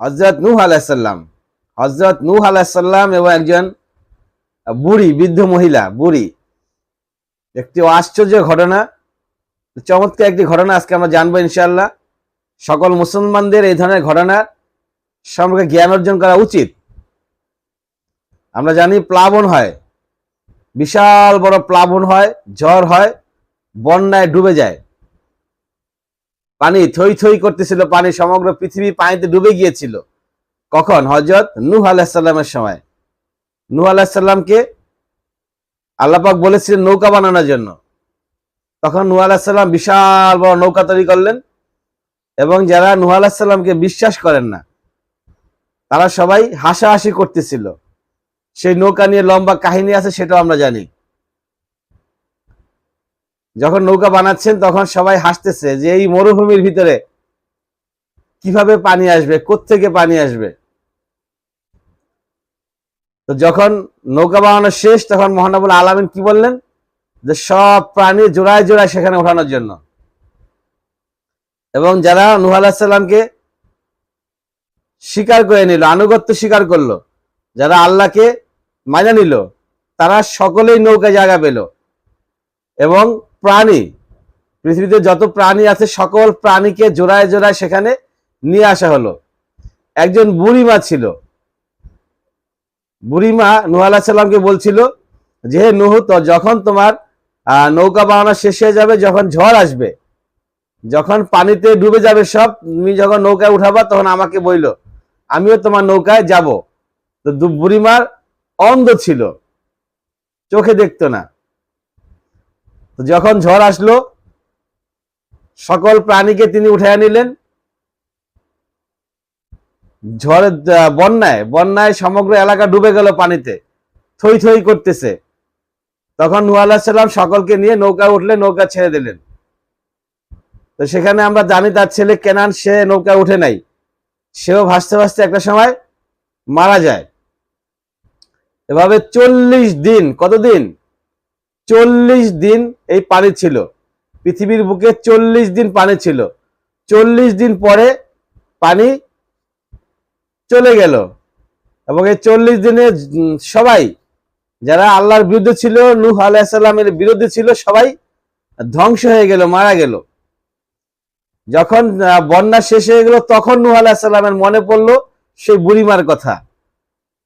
হজরত নূহ আলাইসাল্লাম হজরত নূহ আলাইসাল্লাম এবং একজন বুড়ি, বৃদ্ধ মহিলা, বুড়ি। একটি আশ্চর্য ঘটনা, চমৎকার একটি ঘটনা আজকে আমরা জানব ইনশাল্লাহ সকল মুসলমানদের এই ধরনের ঘটনা সম্পর্কে জ্ঞান অর্জন করা উচিত। আমরা জানি প্লাবন হয়, বিশাল বড় প্লাবন হয়, ঝড় হয়, বন্যায় ডুবে যায়। পানি থই থই করতেছিল, পানি সমগ্র পৃথিবী পানিতে ডুবে গিয়েছিল। কখন? হজরত নূহ আলাহিসাল্লামের সময়। নূহ আলাহিসাল্লামকে আল্লাপাক বলেছিলেন, নৌকা বানানোর জন্য। তখন নূহ আলাহিসাল্লাম বিশাল বড় নৌকা তৈরি করলেন এবং যারা নূহ আলাহিসাল্লামকে বিশ্বাস করেন না, তারা সবাই হাসাহাসি করতেছিল। সেই নৌকা নিয়ে লম্বা কাহিনী আছে, সেটাও আমরা জানি। যখন নৌকা বানাচ্ছেন, তখন সবাই হাসতেছে যে এই মরুভূমির ভিতরে কীভাবে পানি আসবে থেকে পানি আসবে? তো যখন নৌকা বানানো শেষ, তখন মহানবুল আলমিন কি বললেন? যে সব প্রাণী জোড়ায় জোড়ায় সেখানে ওঠানোর জন্য। এবং যারা নুহ আলাহিসাল্লামকে স্বীকার করে নিল, আনুগত্য স্বীকার করল, যারা আল্লাহকে মানা নিল, তারা সকলেই নৌকা জায়গা পেল। এবং প্রাণী, পৃথিবীতে যত প্রাণী আছে, সকল প্রাণীকে জোড়ায় জোড়ায় সেখানে নিয়ে আসা হলো। একজন বুড়িমা ছিল। বুড়িমা নুহ আলাহ সাল্লামকে বলছিল যে, হে নুহ, তো যখন তোমার নৌকা বানানো শেষ হয়ে যাবে, যখন ঝড় আসবে, যখন পানিতে ডুবে যাবে সব, তুমি যখন নৌকায় উঠাবা, তখন আমাকে বইলো, আমিও তোমার নৌকায় যাব। তো বুড়িমার অন্ধ ছিল। চোখে দেখতো না। তো যখন ঝড় আসলো, সকল প্রাণীকে তিনি উঠাইয়া নিলেন। ঝড়ের বন্যায় বন্যায় সমগ্র এলাকা ডুবে গেল পানিতে, থই থই করতেছে। তখন নূহ আলাহ সাল্লাম সকলকে নিয়ে নৌকা উঠলে নৌকা ছেড়ে দিলেন। তো সেখানে আমরা জানি তার ছেলে কেনান, সে নৌকা উঠে নাই। সেও ভাসতে ভাসতে একটা সময় মারা যায়। এভাবে চল্লিশ দিন, কতদিন? চল্লিশ দিন এই পানি ছিল। পৃথিবীর বুকে চল্লিশ দিন পানি ছিল। চল্লিশ দিন পরে পানি চলে গেল। এবং এই চল্লিশ দিনে সবাই যারা আল্লাহর বিরুদ্ধে ছিল, নূহ আলাইসাল্লামের বিরুদ্ধে ছিল, সবাই ধ্বংস হয়ে গেল, মারা গেল। যখন বন্যা শেষ হয়ে গেল, তখন নূহ আলাহিসাল্লামের মনে পড়ল সেই বুড়িমার কথা।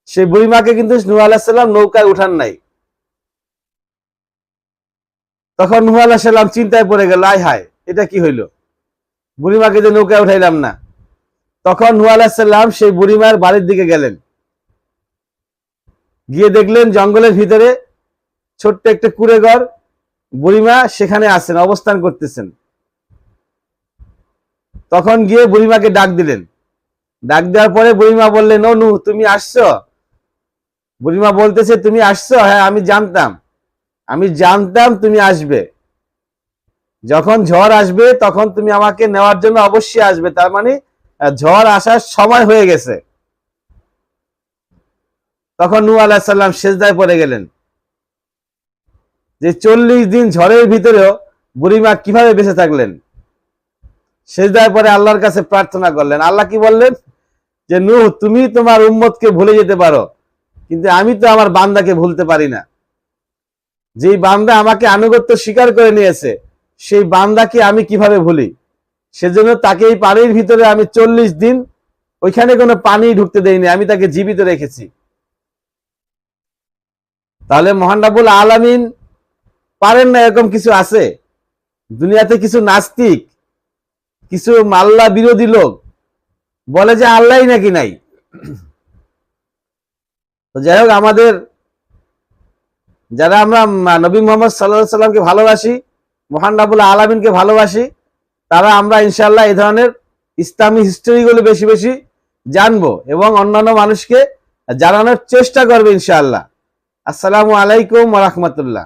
সেই বুড়িমাকে কিন্তু নূহ আলাহিসাল্লাম নৌকায় উঠান নাই। তখন নূহ আলাহিসাল্লাম চিন্তায় পড়ে গেল, আয় হায়, এটা কি হইল? বুড়িমাকে যে নৌকায় উঠাইলাম না। তখন নূহ আলাহিসাল্লাম সেই বুড়িমার বাড়ির দিকে গেলেন। গিয়ে দেখলেন জঙ্গলের ভিতরে ছোট্ট একটা কুড়ে ঘর বুড়িমা সেখানে আছেন, অবস্থান করতেছেন। তখন গিয়ে বুড়িমাকে ডাক দিলেন। ডাক দেওয়ার পরে বুড়িমা বললেন, ও নু তুমি আসছো? বুড়িমা বলতেছে, তুমি আসছো? হ্যাঁ আমি জানতাম। আমি জানতাম তুমি আসবে। যখন ঝড় আসবে, তখন তুমি আমাকে নেওয়ার জন্য অবশ্যই আসবে। তার মানে ঝড় আসার সময় হয়ে গেছে। তখন নু আলাহিসাল্লাম শেষদায় পড়ে গেলেন। যে চল্লিশ দিন ঝড়ের ভিতরেও বুড়িমা কীভাবে বেঁচে থাকলেন? সেজদায় পরে আল্লাহর কাছে প্রার্থনা করলেন। আল্লাহ কি বললেন? যে, নূহ, তুমি তোমার উম্মতকে ভুলে যেতে পারো, কিন্তু আমি তো আমার বান্দাকে ভুলতে পারি না। যেই বান্দা আমাকে আনুগত্য স্বীকার করে নিয়েছে, সেই বান্দাকে আমি কীভাবে ভুলি? সেজন্য তাকে এই পানির ভিতরে আমি চল্লিশ দিন ওইখানে কোনো পানি ঢুকতে দেইনি, আমি তাকে জীবিত রেখেছি। তাহলে মহানরাবুল আলামিন পারেন না এরকম কিছু আছে? দুনিয়াতে কিছু নাস্তিক, কিছু মাল্লা বিরোধী লোক বলে যে আল্লাহ নাকি নাই? যাই হোক, আমাদের যারা আমরা নবী মোহাম্মদ সাল্লাহ সাল্লামকে ভালোবাসি, মহান রাবুল আলমিনকে ভালোবাসি, তারা আমরা ইনশাল্লাহ এই ধরনের ইসলামী হিস্টোরিগুলো বেশি বেশি জানব এবং অন্যান্য মানুষকে জানানোর চেষ্টা করবে ইনশাআল্লাহ। আসসালামু আলাইকুম রহমতুল্লাহ।